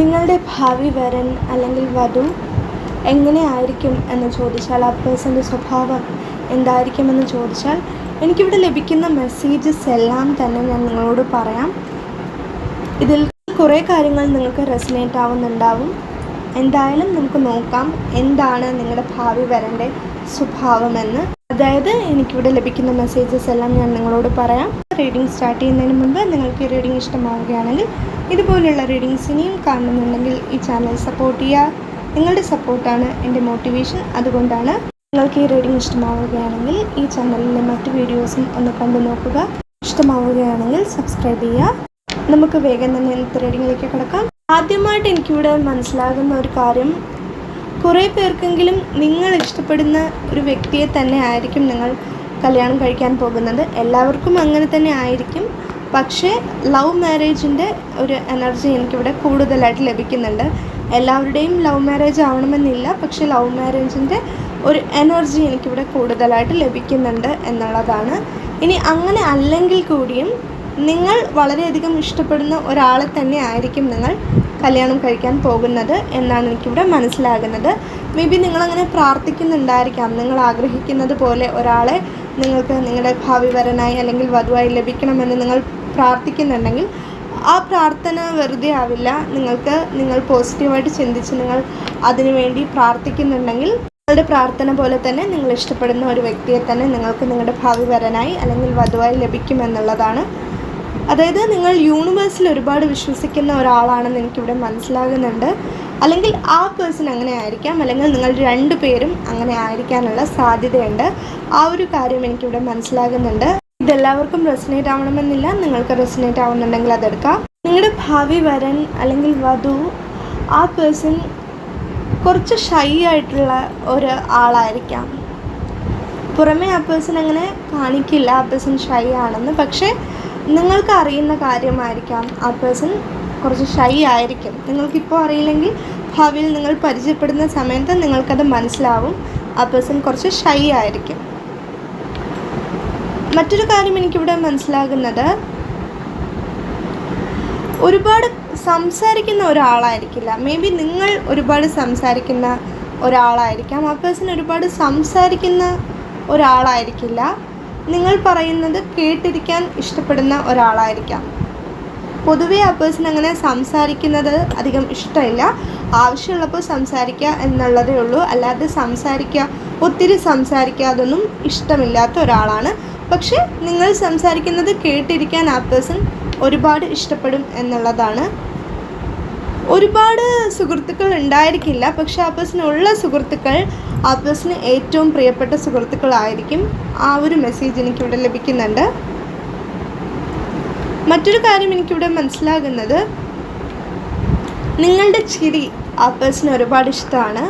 നിങ്ങളുടെ ഭാവി വരൻ അല്ലെങ്കിൽ വധു എങ്ങനെയായിരിക്കും എന്ന് ചോദിച്ചാൽ ആ പേഴ്സന്റെ സ്വഭാവം എന്തായിരിക്കുമെന്ന് ചോദിച്ചാൽ എനിക്കിവിടെ ലഭിക്കുന്ന മെസ്സേജസ് എല്ലാം തന്നെ ഞാൻ നിങ്ങളോട് പറയാം. ഇതിൽ കുറേ കാര്യങ്ങൾ നിങ്ങൾക്ക് റെസിനേറ്റ് ആവുന്നുണ്ടാവും. എന്തായാലും നമുക്ക് നോക്കാം എന്താണ് നിങ്ങളുടെ ഭാവി വരന്റെ സ്വഭാവമെന്ന്. അതായത് എനിക്കിവിടെ ലഭിക്കുന്ന മെസ്സേജസ് എല്ലാം ഞാൻ നിങ്ങളോട് പറയാം. റീഡിംഗ് സ്റ്റാർട്ട് ചെയ്യുന്നതിന് മുമ്പ് നിങ്ങൾക്ക് റീഡിംഗ് ഇഷ്ടമാവുകയാണെങ്കിൽ ഇതുപോലെയുള്ള റീഡിങ്സ് ഇനിയും കാണുന്നുണ്ടെങ്കിൽ ഈ ചാനൽ സപ്പോർട്ട് ചെയ്യുക. നിങ്ങളുടെ സപ്പോർട്ടാണ് എന്റെ മോട്ടിവേഷൻ അതുകൊണ്ടാണ് നിങ്ങൾക്ക് ഈ റീഡിംഗ് ഇഷ്ടമാവുകയാണെങ്കിൽ ഈ ചാനലിലെ മറ്റ് വീഡിയോസും ഒന്ന് കണ്ടു നോക്കുക. ഇഷ്ടമാവുകയാണെങ്കിൽ സബ്സ്ക്രൈബ് ചെയ്യുക. നമുക്ക് വേഗം തന്നെ ഇന്നത്തെ റീഡിങ്ങിലേക്ക് കിടക്കാം. ആദ്യമായിട്ട് എനിക്കിവിടെ മനസ്സിലാകുന്ന ഒരു കാര്യം കുറേ പേർക്കെങ്കിലും നിങ്ങൾ ഇഷ്ടപ്പെടുന്ന ഒരു വ്യക്തിയെ തന്നെ ആയിരിക്കും നിങ്ങൾ കല്യാണം കഴിക്കാൻ പോകുന്നത്. എല്ലാവർക്കും അങ്ങനെ തന്നെ ആയിരിക്കും. പക്ഷേ ലവ് മാരേജിന്റെ ഒരു എനർജി എനിക്കിവിടെ കൂടുതലായിട്ട് ലഭിക്കുന്നുണ്ട്. എല്ലാവരുടെയും ലവ് മാരേജ് ആവണമെന്നില്ല. പക്ഷേ ലവ് മാരേജിന്റെ ഒരു എനർജി എനിക്കിവിടെ കൂടുതലായിട്ട് ലഭിക്കുന്നുണ്ട് എന്നുള്ളതാണ്. ഇനി അങ്ങനെ അല്ലെങ്കിൽ കൂടിയും നിങ്ങൾ വളരെയധികം ഇഷ്ടപ്പെടുന്ന ഒരാളെ തന്നെ ആയിരിക്കും നിങ്ങൾ കല്യാണം കഴിക്കാൻ പോകുന്നത് എന്നാണ് എനിക്കിവിടെ മനസ്സിലാകുന്നത്. മേ ബി നിങ്ങളങ്ങനെ പ്രാർത്ഥിക്കുന്നുണ്ടായിരിക്കാം. നിങ്ങൾ ആഗ്രഹിക്കുന്നത് പോലെ ഒരാളെ നിങ്ങൾക്ക് നിങ്ങളുടെ ഭാവി വരനായി അല്ലെങ്കിൽ വധുവായി ലഭിക്കണമെന്ന് നിങ്ങൾ പ്രാർത്ഥിക്കുന്നുണ്ടെങ്കിൽ ആ പ്രാർത്ഥന വെറുതെ ആവില്ല. നിങ്ങൾക്ക് നിങ്ങൾ പോസിറ്റീവായിട്ട് ചിന്തിച്ച് നിങ്ങൾ അതിനുവേണ്ടി പ്രാർത്ഥിക്കുന്നുണ്ടെങ്കിൽ നിങ്ങളുടെ പ്രാർത്ഥന പോലെ തന്നെ നിങ്ങൾ ഇഷ്ടപ്പെടുന്ന ഒരു വ്യക്തിയെ തന്നെ നിങ്ങൾക്ക് നിങ്ങളുടെ ഭാവി വരനായി അല്ലെങ്കിൽ വധുവായി ലഭിക്കുമെന്നുള്ളതാണ് അതായത് നിങ്ങൾ യൂണിവേഴ്സിൽ ഒരുപാട് വിശ്വസിക്കുന്ന ഒരാളാണെന്ന് എനിക്കിവിടെ മനസ്സിലാകുന്നുണ്ട്. അല്ലെങ്കിൽ ആ പേഴ്സൺ അങ്ങനെ ആയിരിക്കാം. അല്ലെങ്കിൽ നിങ്ങൾ രണ്ടു പേരും അങ്ങനെ ആയിരിക്കാനുള്ള സാധ്യതയുണ്ട്. ആ ഒരു കാര്യം എനിക്കിവിടെ മനസ്സിലാകുന്നുണ്ട്. ഇതെല്ലാവർക്കും റെസിനേറ്റ് ആവണമെന്നില്ല. നിങ്ങൾക്ക് റെസിനേറ്റ് ആവുന്നുണ്ടെങ്കിൽ അതെടുക്കാം. നിങ്ങളുടെ ഭാവി വരൻ അല്ലെങ്കിൽ വധു ആ പേഴ്സൺ കുറച്ച് ഷൈ ആയിട്ടുള്ള ഒരു ആളായിരിക്കാം. പുറമേ ആ പേഴ്സൺ അങ്ങനെ കാണിക്കില്ല. ആ പേഴ്സൺ ഷൈ ആണെന്ന്. പക്ഷേ നിങ്ങൾക്ക് അറിയുന്ന കാര്യമായിരിക്കാം. ആ പേഴ്സൺ കുറച്ച് ഷൈ ആയിരിക്കും. നിങ്ങൾക്കിപ്പോൾ അറിയില്ലെങ്കിൽ ഭാവിയിൽ നിങ്ങൾ പരിചയപ്പെടുന്ന സമയത്ത് നിങ്ങൾക്കത് മനസ്സിലാവും. ആ പേഴ്സൺ കുറച്ച് ഷൈ ആയിരിക്കും. മറ്റൊരു കാര്യം എനിക്കിവിടെ മനസ്സിലാകുന്നത് ഒരുപാട് സംസാരിക്കുന്ന ഒരാളായിരിക്കില്ല. മേ ബി നിങ്ങൾ ഒരുപാട് സംസാരിക്കുന്ന ഒരാളായിരിക്കാം. ആ പേഴ്സൺ ഒരുപാട് സംസാരിക്കുന്ന ഒരാളായിരിക്കില്ല. നിങ്ങൾ പറയുന്നത് കേട്ടിരിക്കാൻ ഇഷ്ടപ്പെടുന്ന ഒരാളായിരിക്കാം. പൊതുവെ ആ പേഴ്സൺ അങ്ങനെ സംസാരിക്കുന്നത് അധികം ഇഷ്ടമില്ല. ആവശ്യമുള്ളപ്പോൾ സംസാരിക്കുക എന്നുള്ളതേ ഉള്ളൂ. അല്ലാതെ സംസാരിക്കുക ഒത്തിരി സംസാരിക്കുക അതൊന്നും ഇഷ്ടമില്ലാത്ത ഒരാളാണ്. പക്ഷേ നിങ്ങൾ സംസാരിക്കുന്നത് കേട്ടിരിക്കാൻ ആ പേഴ്സൺ ഒരുപാട് ഇഷ്ടപ്പെടും എന്നുള്ളതാണ്. ഒരുപാട് സുഹൃത്തുക്കൾ ഉണ്ടായിരിക്കില്ല. പക്ഷെ ആ പേഴ്സൺ ഉള്ള സുഹൃത്തുക്കൾ ആ ഏറ്റവും പ്രിയപ്പെട്ട സുഹൃത്തുക്കളായിരിക്കും ആ ഒരു മെസ്സേജ് എനിക്കിവിടെ ലഭിക്കുന്നുണ്ട്. മറ്റൊരു കാര്യം എനിക്കിവിടെ മനസ്സിലാകുന്നത് നിങ്ങളുടെ ചിരി ആ പേഴ്സൺ ഒരുപാട് ഇഷ്ടമാണ്.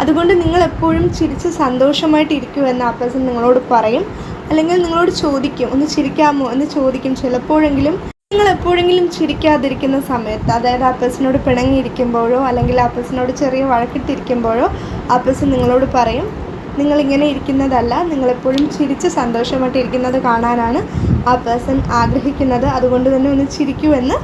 അതുകൊണ്ട് നിങ്ങൾ എപ്പോഴും ചിരിച്ച് സന്തോഷമായിട്ട് ഇരിക്കുമെന്ന് ആ പേഴ്സൺ നിങ്ങളോട് പറയും. അല്ലെങ്കിൽ നിങ്ങളോട് ചോദിക്കും ഒന്ന് ചിരിക്കാമോ? എന്ന് ചോദിക്കും. ചിലപ്പോഴെങ്കിലും നിങ്ങൾ എപ്പോഴെങ്കിലും ചിരിക്കാതിരിക്കുന്ന സമയത്ത് അതായത് ആ പേഴ്സണോട് പിണങ്ങിയിരിക്കുമ്പോഴോ അല്ലെങ്കിൽ ആ പേഴ്സണോട് ചെറിയ വഴക്കിട്ടിരിക്കുമ്പോഴോ പേഴ്സൺ നിങ്ങളോട് പറയും നിങ്ങളിങ്ങനെ ഇരിക്കുന്നതല്ല നിങ്ങളെപ്പോഴും ചിരിച്ച് സന്തോഷമായിട്ട് ഇരിക്കുന്നത് കാണാനാണ് ആ പേഴ്സൺ ആഗ്രഹിക്കുന്നത്. അതുകൊണ്ട് തന്നെ ഒന്ന് ചിരിക്കുമെന്ന്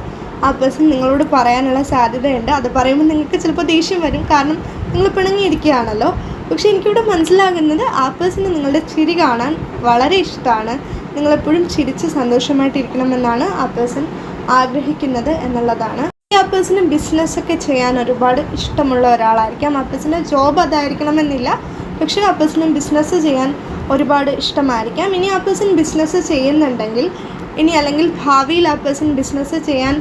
ആ പേഴ്സൺ നിങ്ങളോട് പറയാനുള്ള സാധ്യതയുണ്ട്. അത് പറയുമ്പോൾ നിങ്ങൾക്ക് ചിലപ്പോൾ ദേഷ്യം വരും. കാരണം നിങ്ങൾ പിണങ്ങിയിരിക്കുകയാണല്ലോ. പക്ഷേ എനിക്കിവിടെ മനസ്സിലാകുന്നത് ആ പേഴ്സണ് നിങ്ങളുടെ ചിരി കാണാൻ വളരെ ഇഷ്ടമാണ്. നിങ്ങളെപ്പോഴും ചിരിച്ച് സന്തോഷമായിട്ടിരിക്കണമെന്നാണ് ആ പേഴ്സൺ ആഗ്രഹിക്കുന്നത് എന്നുള്ളതാണ്. പേഴ്സണ് ബിസിനസ്സൊക്കെ ചെയ്യാൻ ഒരുപാട് ഇഷ്ടമുള്ള ഒരാളായിരിക്കാം. അപ്പസിന് ജോബ് അതായിരിക്കണമെന്നില്ല. പക്ഷേ ആ ബിസിനസ് ചെയ്യാൻ ഒരുപാട് ഇഷ്ടമായിരിക്കാം. ഇനി പേഴ്സൺ ബിസിനസ് ചെയ്യുന്നുണ്ടെങ്കിൽ ഇനി അല്ലെങ്കിൽ ഭാവിയിൽ പേഴ്സൺ ബിസിനസ് ചെയ്യാൻ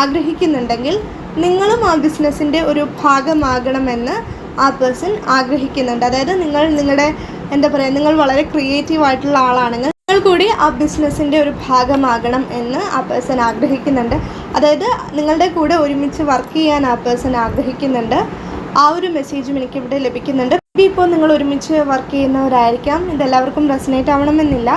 ആഗ്രഹിക്കുന്നുണ്ടെങ്കിൽ നിങ്ങളും ആ ബിസിനസ്സിന്റെ ഒരു ഭാഗമാകണമെന്ന് ആ പേഴ്സൺ ആഗ്രഹിക്കുന്നുണ്ട്. അതായത് നിങ്ങൾ നിങ്ങളുടെ എന്താ പറയുക നിങ്ങൾ വളരെ ക്രിയേറ്റീവ് ആയിട്ടുള്ള ആളാണെങ്കിൽ കൂടി ആ ബിസിനസ്സിന്റെ ഒരു ഭാഗമാകണം എന്ന് ആ പേഴ്സൺ ആഗ്രഹിക്കുന്നുണ്ട്. അതായത് നിങ്ങളുടെ കൂടെ ഒരുമിച്ച് വർക്ക് ചെയ്യാൻ ആ പേഴ്സൺ ആഗ്രഹിക്കുന്നുണ്ട്. ആ ഒരു മെസ്സേജും എനിക്കിവിടെ ലഭിക്കുന്നുണ്ട്. ഇപ്പോൾ നിങ്ങൾ ഒരുമിച്ച് വർക്ക് ചെയ്യുന്നവരായിരിക്കാം. ഇതെല്ലാവർക്കും റെസിനേറ്റ് ആവണമെന്നില്ല.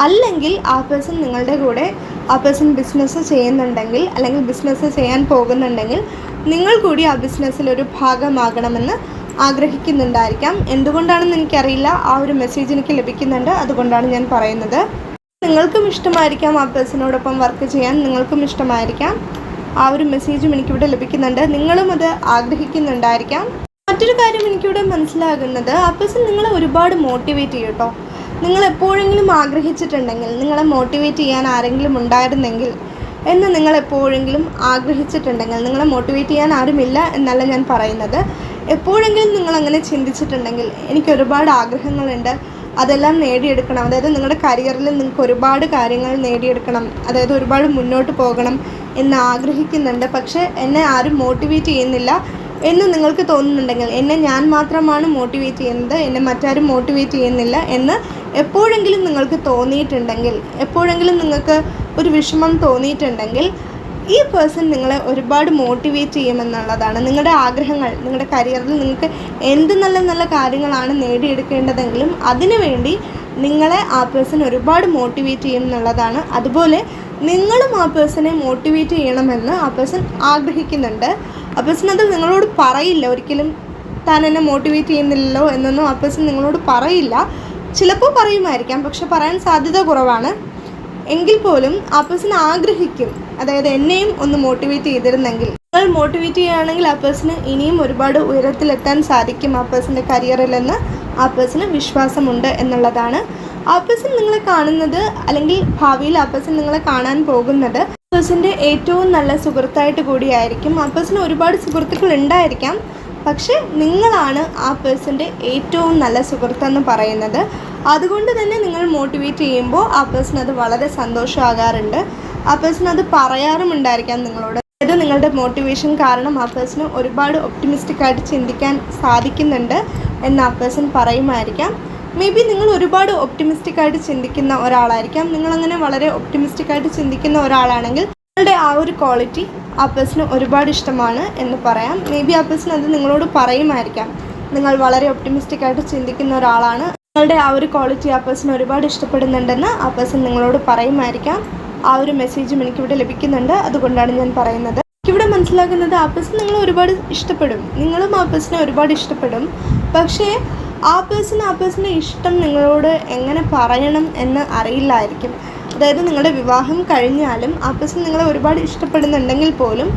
അല്ലെങ്കിൽ ആ പേഴ്സൺ നിങ്ങളുടെ കൂടെ ആ പേഴ്സൺ ബിസിനസ് ചെയ്യുന്നുണ്ടെങ്കിൽ അല്ലെങ്കിൽ ബിസിനസ് ചെയ്യാൻ പോകുന്നുണ്ടെങ്കിൽ നിങ്ങൾ കൂടി ആ ബിസിനസ്സിൽ ഒരു ഭാഗമാകണമെന്ന് ആഗ്രഹിക്കുന്നുണ്ടായിരിക്കാം. എന്തുകൊണ്ടാണെന്ന് എനിക്കറിയില്ല. ആ ഒരു മെസ്സേജ് എനിക്ക് ലഭിക്കുന്നുണ്ട്. അതുകൊണ്ടാണ് ഞാൻ പറയുന്നത്. നിങ്ങൾക്കും ഇഷ്ടമായിരിക്കാം ആ പേഴ്സണോടൊപ്പം വർക്ക് ചെയ്യാൻ. നിങ്ങൾക്കും ഇഷ്ടമായിരിക്കാം. ആ ഒരു മെസ്സേജും എനിക്കിവിടെ ലഭിക്കുന്നുണ്ട്. നിങ്ങളും അത് ആഗ്രഹിക്കുന്നുണ്ടായിരിക്കാം. മറ്റൊരു കാര്യം എനിക്കിവിടെ മനസ്സിലാകുന്നത് ആ പേഴ്സൺ നിങ്ങളെ ഒരുപാട് മോട്ടിവേറ്റ് ചെയ്യും കേട്ടോ നിങ്ങൾ എപ്പോഴെങ്കിലും ആഗ്രഹിച്ചിട്ടുണ്ടെങ്കിൽ നിങ്ങളെ മോട്ടിവേറ്റ് ചെയ്യാൻ ആരെങ്കിലും ഉണ്ടായിരുന്നെങ്കിൽ എന്ന് നിങ്ങൾ എപ്പോഴെങ്കിലും ആഗ്രഹിച്ചിട്ടുണ്ടെങ്കിൽ നിങ്ങളെ മോട്ടിവേറ്റ് ചെയ്യാൻ ആരുമില്ല എന്നല്ല ഞാൻ പറയുന്നത്. എപ്പോഴെങ്കിലും നിങ്ങൾ അങ്ങനെ ചിന്തിച്ചിട്ടുണ്ടെങ്കിൽ എനിക്ക് ഒരുപാട് ആഗ്രഹങ്ങളുണ്ട്. അതെല്ലാം നേടിയെടുക്കണം. അതായത് നിങ്ങളുടെ കരിയറിൽ നിങ്ങൾക്ക് ഒരുപാട് കാര്യങ്ങൾ നേടിയെടുക്കണം. അതായത് ഒരുപാട് മുന്നോട്ട് പോകണം എന്ന് ആഗ്രഹിക്കുന്നുണ്ട്. പക്ഷേ എന്നെ ആരും മോട്ടിവേറ്റ് ചെയ്യുന്നില്ല എന്ന് നിങ്ങൾക്ക് തോന്നുന്നുണ്ടെങ്കിൽ എന്നെ ഞാൻ മാത്രമാണ് മോട്ടിവേറ്റ് ചെയ്യുന്നത് എന്നെ മറ്റാരും മോട്ടിവേറ്റ് ചെയ്യുന്നില്ല എന്ന് എപ്പോഴെങ്കിലും നിങ്ങൾക്ക് തോന്നിയിട്ടുണ്ടെങ്കിൽ എപ്പോഴെങ്കിലും നിങ്ങൾക്ക് ഒരു വിഷമം തോന്നിയിട്ടുണ്ടെങ്കിൽ ഈ പേഴ്സൺ നിങ്ങളെ ഒരുപാട് മോട്ടിവേറ്റ് ചെയ്യുമെന്നുള്ളതാണ്. നിങ്ങളുടെ ആഗ്രഹങ്ങൾ നിങ്ങളുടെ കരിയറിൽ നിങ്ങൾക്ക് എന്ത് നല്ല നല്ല കാര്യങ്ങളാണ് നേടിയെടുക്കേണ്ടതെങ്കിലും അതിനുവേണ്ടി നിങ്ങളെ ആ പേഴ്സൺ ഒരുപാട് മോട്ടിവേറ്റ് ചെയ്യും എന്നുള്ളതാണ്. അതുപോലെ നിങ്ങളും ആ പേഴ്സണെ മോട്ടിവേറ്റ് ചെയ്യണമെന്ന് ആ പേഴ്സൺ ആഗ്രഹിക്കുന്നുണ്ട്. ആ പേഴ്സൺ അത് നിങ്ങളോട് പറയില്ല. ഒരിക്കലും താൻ എന്നെ മോട്ടിവേറ്റ് ചെയ്യുന്നില്ലല്ലോ എന്നൊന്നും ആ പേഴ്സൺ നിങ്ങളോട് പറയില്ല. ചിലപ്പോൾ പറയുമായിരിക്കാം. പക്ഷെ പറയാൻ സാധ്യത കുറവാണ്. എങ്കിൽ പോലും ആ പേഴ്സൺ ആഗ്രഹിക്കും. അതായത് എന്നെയും ഒന്ന് മോട്ടിവേറ്റ് ചെയ്തിരുന്നെങ്കിൽ. നിങ്ങൾ മോട്ടിവേറ്റ് ചെയ്യുകയാണെങ്കിൽ ആ പേഴ്സണ് ഇനിയും ഒരുപാട് ഉയരത്തിലെത്താൻ സാധിക്കും ആ പേഴ്സന്റെ കരിയറിലെന്ന് ആ പേഴ്സണ് വിശ്വാസമുണ്ട് എന്നുള്ളതാണ്. ആ പേഴ്സൺ നിങ്ങളെ കാണുന്നത് അല്ലെങ്കിൽ ഭാവിയിൽ ആ പേഴ്സൺ നിങ്ങളെ കാണാൻ പോകുന്നത് പേഴ്സന്റെ ഏറ്റവും നല്ല സുഹൃത്തായിട്ട് കൂടിയായിരിക്കും. ആ പേഴ്സൺ ഒരുപാട് സുഹൃത്തുക്കൾ ഉണ്ടായിരിക്കാം. പക്ഷേ നിങ്ങളാണ് ആ പേഴ്സന്റെ ഏറ്റവും നല്ല സുഹൃത്തെന്ന് പറയുന്നത്. അതുകൊണ്ട് തന്നെ നിങ്ങൾ മോട്ടിവേറ്റ് ചെയ്യുമ്പോൾ ആ പേഴ്സൺ അത് വളരെ സന്തോഷമാകാറുണ്ട്. ആ പേഴ്സൺ അത് പറയാറുമുണ്ടായിരിക്കാം നിങ്ങളോട്. അതായത് നിങ്ങളുടെ മോട്ടിവേഷൻ കാരണം ആ പേഴ്സണ് ഒരുപാട് ഒപ്റ്റിമിസ്റ്റിക് ആയിട്ട് ചിന്തിക്കാൻ സാധിക്കുന്നുണ്ട് എന്ന് ആ പേഴ്സൺ പറയുമായിരിക്കാം. മേ ബി നിങ്ങൾ ഒരുപാട് ഒപ്റ്റിമിസ്റ്റിക് ആയിട്ട് ചിന്തിക്കുന്ന ഒരാളായിരിക്കാം. നിങ്ങളങ്ങനെ വളരെ ഒപ്റ്റിമിസ്റ്റിക് ആയിട്ട് ചിന്തിക്കുന്ന ഒരാളാണെങ്കിൽ നിങ്ങളുടെ ആ ഒരു ക്വാളിറ്റി ആ പേഴ്സണ് ഒരുപാട് ഇഷ്ടമാണ് എന്ന് പറയാം. മേ ബി ആ പേഴ്സൺ അത് നിങ്ങളോട് പറയുമായിരിക്കാം. നിങ്ങൾ വളരെ ഒപ്റ്റിമിസ്റ്റിക് ആയിട്ട് ചിന്തിക്കുന്ന ഒരാളാണ് നിങ്ങളുടെ ആ ഒരു ക്വാളിറ്റി ആ പേഴ്സൺ ഒരുപാട് ഇഷ്ടപ്പെടുന്നുണ്ടെന്ന് ആ പേഴ്സൺ നിങ്ങളോട് പറയുമായിരിക്കാം. ആ ഒരു മെസ്സേജും എനിക്കിവിടെ ലഭിക്കുന്നുണ്ട്. അതുകൊണ്ടാണ് ഞാൻ പറയുന്നത്. എനിക്കിവിടെ മനസ്സിലാക്കുന്നത് ആ പേഴ്സൺ നിങ്ങൾ ഒരുപാട് ഇഷ്ടപ്പെടും. നിങ്ങളും ആ പേഴ്സണെ ഒരുപാട് ഇഷ്ടപ്പെടും. പക്ഷേ ആ പേഴ്സൺ ആ പേഴ്സണെ ഇഷ്ടം നിങ്ങളോട് എങ്ങനെ പറയണം എന്ന് അറിയില്ലായിരിക്കും. അതായത് നിങ്ങളുടെ വിവാഹം കഴിഞ്ഞാലും ആ പേഴ്സൺ നിങ്ങളെ ഒരുപാട് ഇഷ്ടപ്പെടുന്നുണ്ടെങ്കിൽ പോലും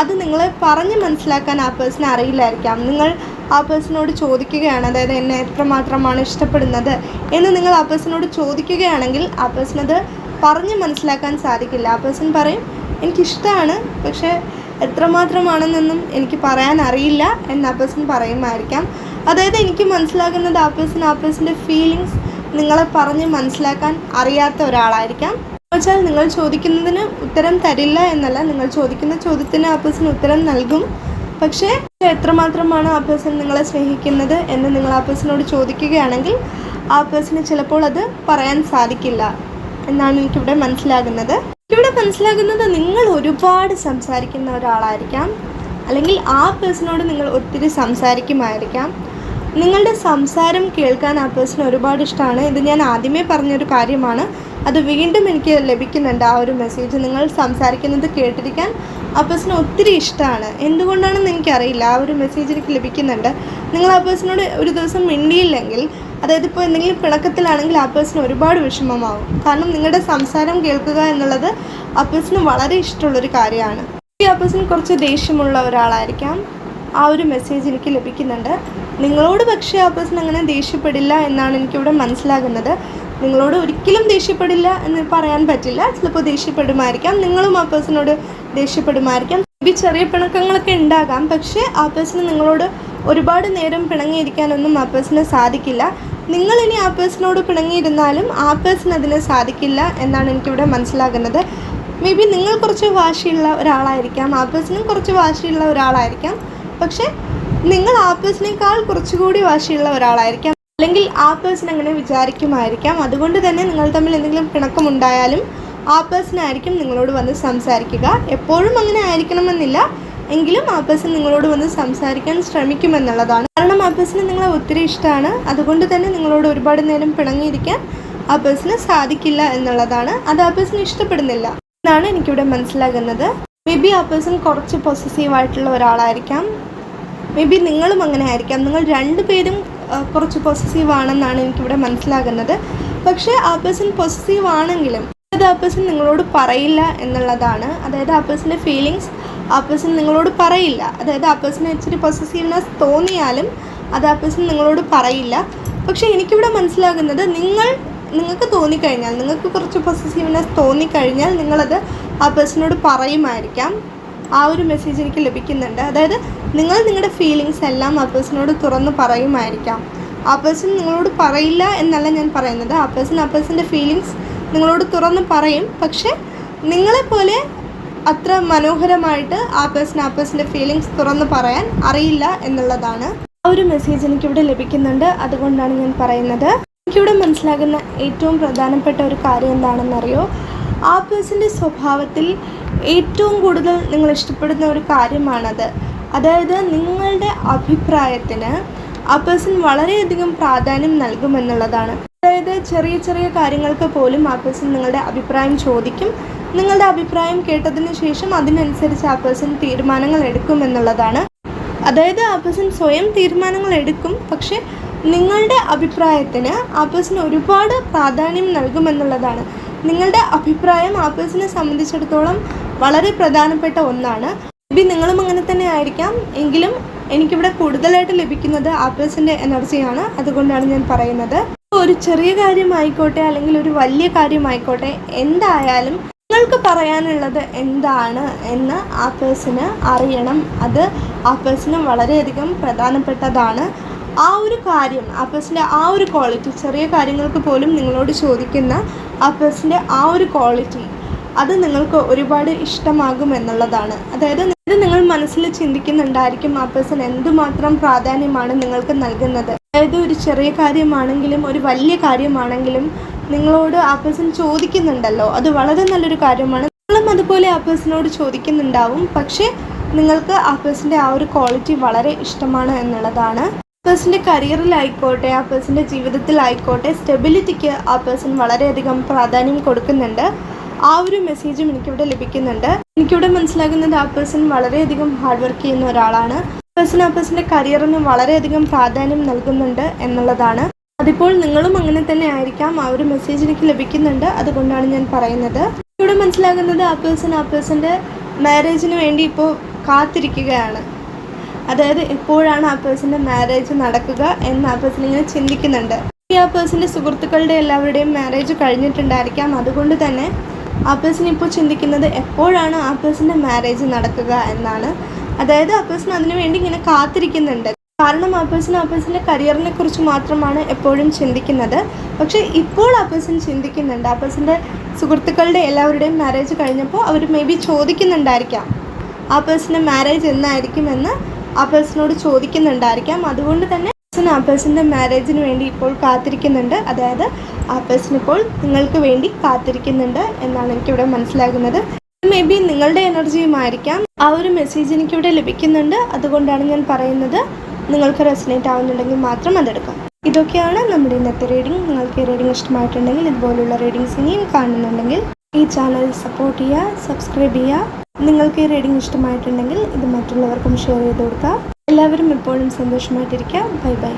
അത് നിങ്ങളെ പറഞ്ഞ് മനസ്സിലാക്കാൻ ആ പേഴ്സൺ അറിയില്ലായിരിക്കാം. നിങ്ങൾ ആ പേഴ്സണോട് ചോദിക്കുകയാണ് അതായത് എന്നെ എത്രമാത്രമാണ് ഇഷ്ടപ്പെടുന്നത് എന്ന് നിങ്ങൾ ആ പേഴ്സണോട് ചോദിക്കുകയാണെങ്കിൽ ആ പേഴ്സൺ അത് പറഞ്ഞ് മനസ്സിലാക്കാൻ സാധിക്കില്ല. ആ പേഴ്സൺ പറയും എനിക്കിഷ്ടമാണ് പക്ഷേ എത്രമാത്രമാണെന്നൊന്നും എനിക്ക് പറയാൻ അറിയില്ല എന്ന് ആ പേഴ്സൺ പറയുമായിരിക്കാം. അതായത് എനിക്ക് മനസ്സിലാകുന്നത് ആ പേഴ്സൺ ആ പേഴ്സന്റെ ഫീലിങ്സ് നിങ്ങളെ പറഞ്ഞ് മനസ്സിലാക്കാൻ അറിയാത്ത ഒരാളായിരിക്കാം. വെച്ചാൽ നിങ്ങൾ ചോദിക്കുന്നതിന് ഉത്തരം തരില്ല എന്നല്ല നിങ്ങൾ ചോദിക്കുന്ന ചോദ്യത്തിന് ആ പേഴ്സൺ ഉത്തരം നൽകും. പക്ഷേ എത്രമാത്രമാണ് ആ പേഴ്സൺ നിങ്ങളെ സ്നേഹിക്കുന്നത് എന്ന് നിങ്ങൾ ആ പേഴ്സണോട് ചോദിക്കുകയാണെങ്കിൽ ആ പേഴ്സണ് ചിലപ്പോൾ അത് പറയാൻ സാധിക്കില്ല എന്നാണ് എനിക്കിവിടെ മനസ്സിലാകുന്നത്. ഇവിടെ മനസ്സിലാകുന്നത് നിങ്ങൾ ഒരുപാട് സംസാരിക്കുന്ന ഒരാളായിരിക്കാം. അല്ലെങ്കിൽ ആ പേഴ്സണോട് നിങ്ങൾ ഒത്തിരി സംസാരിക്കുമായിരിക്കാം. നിങ്ങളുടെ സംസാരം കേൾക്കാൻ ആ പേഴ്സൺ ഒരുപാട് ഇഷ്ടമാണ്. ഇത് ഞാൻ ആദ്യമേ പറഞ്ഞൊരു കാര്യമാണ്. അത് വീണ്ടും എനിക്ക് ലഭിക്കുന്നുണ്ട് ആ ഒരു മെസ്സേജ്. നിങ്ങൾ സംസാരിക്കുന്നത് കേട്ടിരിക്കാൻ ആ പേഴ്സൺ ഒത്തിരി ഇഷ്ടമാണ്. എന്തുകൊണ്ടാണെന്ന് എനിക്കറിയില്ല. ആ ഒരു മെസ്സേജ് എനിക്ക് ലഭിക്കുന്നുണ്ട്. നിങ്ങൾ ആ പേഴ്സണോട് ഒരു ദിവസം മിണ്ടിയില്ലെങ്കിൽ അതായത് ഇപ്പോൾ എന്തെങ്കിലും പിണക്കത്തിലാണെങ്കിൽ ആ പേഴ്സൺ ഒരുപാട് വിഷമമാവും. കാരണം നിങ്ങളുടെ സംസാരം കേൾക്കുക എന്നുള്ളത് ആ പേഴ്സണ് വളരെ ഇഷ്ടമുള്ളൊരു കാര്യമാണ്. ഈ ആ പേഴ്സൺ കുറച്ച് ദേഷ്യമുള്ള ഒരാളായിരിക്കാം. ആ ഒരു മെസ്സേജ് എനിക്ക് ലഭിക്കുന്നുണ്ട്. നിങ്ങളോട് പക്ഷേ ആ പേഴ്സൺ അങ്ങനെ ദേഷ്യപ്പെടില്ല എന്നാണ് എനിക്കിവിടെ മനസ്സിലാകുന്നത്. നിങ്ങളോട് ഒരിക്കലും ദേഷ്യപ്പെടില്ല എന്ന് പറയാൻ പറ്റില്ല. ചിലപ്പോൾ ദേഷ്യപ്പെടുമായിരിക്കാം. നിങ്ങളും ആ പേഴ്സണോട് ദേഷ്യപ്പെടുമായിരിക്കാം. ബി ചെറിയ പിണക്കങ്ങളൊക്കെ ഉണ്ടാകാം. പക്ഷേ ആ പേഴ്സണ് നിങ്ങളോട് ഒരുപാട് നേരം പിണങ്ങിയിരിക്കാനൊന്നും ആ പേഴ്സണ് സാധിക്കില്ല. നിങ്ങളിനി ആ പേഴ്സണോട് പിണങ്ങിയിരുന്നാലും ആ പേഴ്സൺ അതിന് സാധിക്കില്ല എന്നാണ് എനിക്കിവിടെ മനസ്സിലാകുന്നത്. മേ ബി നിങ്ങൾ കുറച്ച് വാശിയുള്ള ഒരാളായിരിക്കാം. ആ പേഴ്സണും കുറച്ച് വാശിയുള്ള ഒരാളായിരിക്കാം. പക്ഷേ നിങ്ങൾ ആ പേഴ്സണേക്കാൾ കുറച്ചുകൂടി വാശിയുള്ള ഒരാളായിരിക്കാം. അല്ലെങ്കിൽ ആ പേഴ്സൺ അങ്ങനെ വിചാരിക്കുമായിരിക്കാം. അതുകൊണ്ട് തന്നെ നിങ്ങൾ തമ്മിൽ എന്തെങ്കിലും പിണക്കമുണ്ടായാലും ആ പേഴ്സൺ ആയിരിക്കും നിങ്ങളോട് വന്ന് സംസാരിക്കുക. എപ്പോഴും അങ്ങനെ ആയിരിക്കണമെന്നില്ല. എങ്കിലും ആ പേഴ്സൺ നിങ്ങളോട് വന്ന് സംസാരിക്കാൻ ശ്രമിക്കുമെന്നുള്ളതാണ്. കാരണം ആ പേഴ്സണ് നിങ്ങളെ ഒത്തിരി ഇഷ്ടമാണ്. അതുകൊണ്ട് തന്നെ നിങ്ങളോട് ഒരുപാട് നേരം പിണങ്ങിയിരിക്കാൻ ആ പേഴ്സണ് സാധിക്കില്ല എന്നുള്ളതാണ്. അത് ആ പേഴ്സൺ ഇഷ്ടപ്പെടുന്നില്ല എന്നാണ് എനിക്കിവിടെ മനസ്സിലാകുന്നത്. മേ ബി ആ പേഴ്സൺ കുറച്ച് പൊസസീവ് ആയിട്ടുള്ള ഒരാളായിരിക്കാം. മേ ബി നിങ്ങളും അങ്ങനെ ആയിരിക്കാം. നിങ്ങൾ രണ്ടുപേരും പേരും കുറച്ച് പൊസസീവ് ആണെന്നാണ് എനിക്കിവിടെ മനസ്സിലാകുന്നത്. പക്ഷേ ആ പേഴ്സൺ പൊസസീവ് ആണെങ്കിലും അത് ആ പേഴ്സൺ നിങ്ങളോട് പറയില്ല എന്നുള്ളതാണ്. അതായത് ആ പേഴ്സന്റെ ഫീലിങ്സ് ആ പേഴ്സൺ നിങ്ങളോട് പറയില്ല. അതായത് ആ പേഴ്സണെ ഇച്ചിരി പൊസസീവ്നെസ് തോന്നിയാലും അത് ആ പേഴ്സൺ നിങ്ങളോട് പറയില്ല. പക്ഷേ എനിക്കിവിടെ മനസ്സിലാകുന്നത് നിങ്ങൾ നിങ്ങൾക്ക് തോന്നിക്കഴിഞ്ഞാൽ നിങ്ങൾക്ക് കുറച്ച് പൊസസീവ്നെസ് തോന്നിക്കഴിഞ്ഞാൽ നിങ്ങളത് ആ പേഴ്സണോട് പറയുമായിരിക്കാം. ആ ഒരു മെസ്സേജ് എനിക്ക് ലഭിക്കുന്നുണ്ട്. അതായത് നിങ്ങൾ നിങ്ങളുടെ ഫീലിങ്സ് എല്ലാം ആ പേഴ്സണോട് തുറന്ന് പറയുമായിരിക്കാം. ആ പേഴ്സൺ നിങ്ങളോട് പറയില്ല എന്നല്ല ഞാൻ പറയുന്നത്. ആ പേഴ്സൺ ആ പേഴ്സന്റെ ഫീലിങ്സ് നിങ്ങളോട് തുറന്ന് പറയും. പക്ഷേ നിങ്ങളെപ്പോലെ അത്ര മനോഹരമായിട്ട് ആ പേഴ്സൺ ആ പേഴ്സന്റെ ഫീലിങ്സ് തുറന്ന് പറയാൻ അറിയില്ല എന്നുള്ളതാണ് ആ ഒരു മെസ്സേജ് എനിക്കിവിടെ ലഭിക്കുന്നുണ്ട്. അതുകൊണ്ടാണ് ഞാൻ പറയുന്നത്. എനിക്കിവിടെ മനസ്സിലാകുന്ന ഏറ്റവും പ്രധാനപ്പെട്ട ഒരു കാര്യം എന്താണെന്നറിയോ? ആ പേഴ്സന്റെ സ്വഭാവത്തിൽ ഏറ്റവും കൂടുതൽ നിങ്ങൾ ഇഷ്ടപ്പെടുന്ന ഒരു കാര്യമാണത്. അതായത് നിങ്ങളുടെ അഭിപ്രായത്തിന് ആ പേഴ്സൺ വളരെയധികം പ്രാധാന്യം നൽകുമെന്നുള്ളതാണ്. അതായത് ചെറിയ ചെറിയ കാര്യങ്ങൾക്ക് പോലും ആ പേഴ്സൺ നിങ്ങളുടെ അഭിപ്രായം ചോദിക്കും. നിങ്ങളുടെ അഭിപ്രായം കേട്ടതിന് ശേഷം അതിനനുസരിച്ച് ആ പേഴ്സൺ തീരുമാനങ്ങൾ എടുക്കും എന്നുള്ളതാണ്. അതായത് ആ പേഴ്സൺ സ്വയം തീരുമാനങ്ങൾ എടുക്കും. പക്ഷെ നിങ്ങളുടെ അഭിപ്രായത്തിന് ആ പേഴ്സൺ ഒരുപാട് പ്രാധാന്യം നൽകുമെന്നുള്ളതാണ് നിങ്ങളുടെ അഭിപ്രായം ആ പേഴ്സണെ സംബന്ധിച്ചിടത്തോളം വളരെ പ്രധാനപ്പെട്ട ഒന്നാണ്. ബി നിങ്ങളും അങ്ങനെ തന്നെ ആയിരിക്കാം. എങ്കിലും എനിക്കിവിടെ കൂടുതലായിട്ട് ലഭിക്കുന്നത് ആ പേഴ്സന്റെ എനർജിയാണ്. അതുകൊണ്ടാണ് ഞാൻ പറയുന്നത്. ഒരു ചെറിയ കാര്യമായിക്കോട്ടെ അല്ലെങ്കിൽ ഒരു വലിയ കാര്യമായിക്കോട്ടെ എന്തായാലും നിങ്ങൾക്ക് പറയാനുള്ളത് എന്താണ് എന്ന് ആ പേഴ്സണ് അറിയണം. അത് ആ പേഴ്സണ് വളരെയധികം പ്രധാനപ്പെട്ടതാണ്. ആ ഒരു കാര്യം ആ പേഴ്സന്റെ ആ ഒരു ക്വാളിറ്റി ചെറിയ കാര്യങ്ങൾക്ക് പോലും നിങ്ങളോട് ചോദിക്കുന്ന ആ പേഴ്സന്റെ ആ ഒരു ക്വാളിറ്റി അത് നിങ്ങൾക്ക് ഒരുപാട് ഇഷ്ടമാകും എന്നുള്ളതാണ്. അതായത് നിങ്ങൾ മനസ്സിൽ ചിന്തിക്കുന്നുണ്ടായിരിക്കും ആ പേഴ്സൺ എന്തുമാത്രം പ്രാധാന്യമാണ് നിങ്ങൾക്ക് നൽകുന്നത്. അതായത് ഒരു ചെറിയ കാര്യമാണെങ്കിലും ഒരു വലിയ കാര്യമാണെങ്കിലും നിങ്ങളോട് ആ പേഴ്സൺ ചോദിക്കുന്നുണ്ടല്ലോ. അത് വളരെ നല്ലൊരു കാര്യമാണ്. നിങ്ങളും അതുപോലെ ആ പേഴ്സണോട് ചോദിക്കുന്നുണ്ടാവും. പക്ഷേ നിങ്ങൾക്ക് ആ പേഴ്സന്റെ ആ ഒരു ക്വാളിറ്റി വളരെ ഇഷ്ടമാണ് എന്നുള്ളതാണ്. പേഴ്സന്റെ കരിയറിലായിക്കോട്ടെ ആ പേഴ്സന്റെ ജീവിതത്തിലായിക്കോട്ടെ സ്റ്റെബിലിറ്റിക്ക് ആ പേഴ്സൺ വളരെയധികം പ്രാധാന്യം കൊടുക്കുന്നുണ്ട്. ആ ഒരു മെസ്സേജും എനിക്കിവിടെ ലഭിക്കുന്നുണ്ട്. എനിക്കിവിടെ മനസ്സിലാകുന്നത് ആ പേഴ്സൺ വളരെയധികം ഹാർഡ് വർക്ക് ചെയ്യുന്ന ഒരാളാണ്. പേഴ്സൺ ആ പേഴ്സന്റെ കരിയറിന് വളരെയധികം പ്രാധാന്യം നൽകുന്നുണ്ട് എന്നുള്ളതാണ്. അതിപ്പോൾ നിങ്ങളും അങ്ങനെ തന്നെ ആയിരിക്കാം. ആ ഒരു മെസ്സേജ് എനിക്ക് ലഭിക്കുന്നുണ്ട്. അതുകൊണ്ടാണ് ഞാൻ പറയുന്നത്. ഇവിടെ മനസ്സിലാകുന്നത് ആ പേഴ്സൺ ആ പേഴ്സന്റെ മാരേജിന് വേണ്ടി ഇപ്പോൾ കാത്തിരിക്കുകയാണ്. അതായത് എപ്പോഴാണ് ആ പേഴ്സന്റെ മാരേജ് നടക്കുക എന്ന് ആ പേഴ്സൺ ഇങ്ങനെ ചിന്തിക്കുന്നുണ്ട്. ഈ ആ പേഴ്സന്റെ സുഹൃത്തുക്കളുടെ എല്ലാവരുടെയും മാരേജ് കഴിഞ്ഞിട്ടുണ്ടായിരിക്കാം. അതുകൊണ്ട് തന്നെ ആ പേഴ്സൺ ഇപ്പോൾ ചിന്തിക്കുന്നത് എപ്പോഴാണ് ആ പേഴ്സന്റെ മാരേജ് നടക്കുക എന്നാണ്. അതായത് ആ പേഴ്സൺ അതിനു വേണ്ടി ഇങ്ങനെ കാത്തിരിക്കുന്നുണ്ട്. കാരണം ആ പേഴ്സൺ ആ കരിയറിനെ കുറിച്ച് മാത്രമാണ് എപ്പോഴും ചിന്തിക്കുന്നത്. പക്ഷേ ഇപ്പോൾ ആ പേഴ്സൺ ചിന്തിക്കുന്നുണ്ട്. ആ പേഴ്സന്റെ സുഹൃത്തുക്കളുടെ എല്ലാവരുടെയും മാരേജ് കഴിഞ്ഞപ്പോൾ അവർ മേ ബി ചോദിക്കുന്നുണ്ടായിരിക്കാം. ആ പേഴ്സന്റെ മാരേജ് എന്നായിരിക്കുമെന്ന് ആ പേഴ്സണോട് ചോദിക്കുന്നുണ്ടായിരിക്കാം. അതുകൊണ്ട് തന്നെ പേഴ്സൺ ആ മാരേജിന് വേണ്ടി ഇപ്പോൾ കാത്തിരിക്കുന്നുണ്ട്. അതായത് ആ പേഴ്സൺ ഇപ്പോൾ നിങ്ങൾക്ക് വേണ്ടി കാത്തിരിക്കുന്നുണ്ട് എന്നാണ് എനിക്കിവിടെ മനസ്സിലാകുന്നത്. മേ ബി നിങ്ങളുടെ എനർജിയുമായിരിക്കാം. ആ ഒരു മെസ്സേജ് എനിക്കിവിടെ ലഭിക്കുന്നുണ്ട്. അതുകൊണ്ടാണ് ഞാൻ പറയുന്നത്. നിങ്ങൾക്ക് റെസിനേറ്റ് ആവുന്നുണ്ടെങ്കിൽ മാത്രം അതെടുക്കാം. ഇതൊക്കെയാണ് നമ്മുടെ ഇന്നത്തെ റീഡിംഗ് നിങ്ങൾക്ക് ഈ റീഡിംഗ് ഇഷ്ടമായിട്ടുണ്ടെങ്കിൽ ഇതുപോലുള്ള റീഡിങ്സ് ഇനിയും കാണുന്നുണ്ടെങ്കിൽ ഈ ചാനൽ സപ്പോർട്ട് ചെയ്യുക സബ്സ്ക്രൈബ് ചെയ്യുക. നിങ്ങൾക്ക് ഈ റീഡിംഗ് ഇഷ്ടമായിട്ടുണ്ടെങ്കിൽ ഇത് മറ്റുള്ളവർക്കും ഷെയർ ചെയ്ത് കൊടുക്കുക. എല്ലാവരും എപ്പോഴും സന്തോഷമായിട്ടിരിക്കുക. Bye bye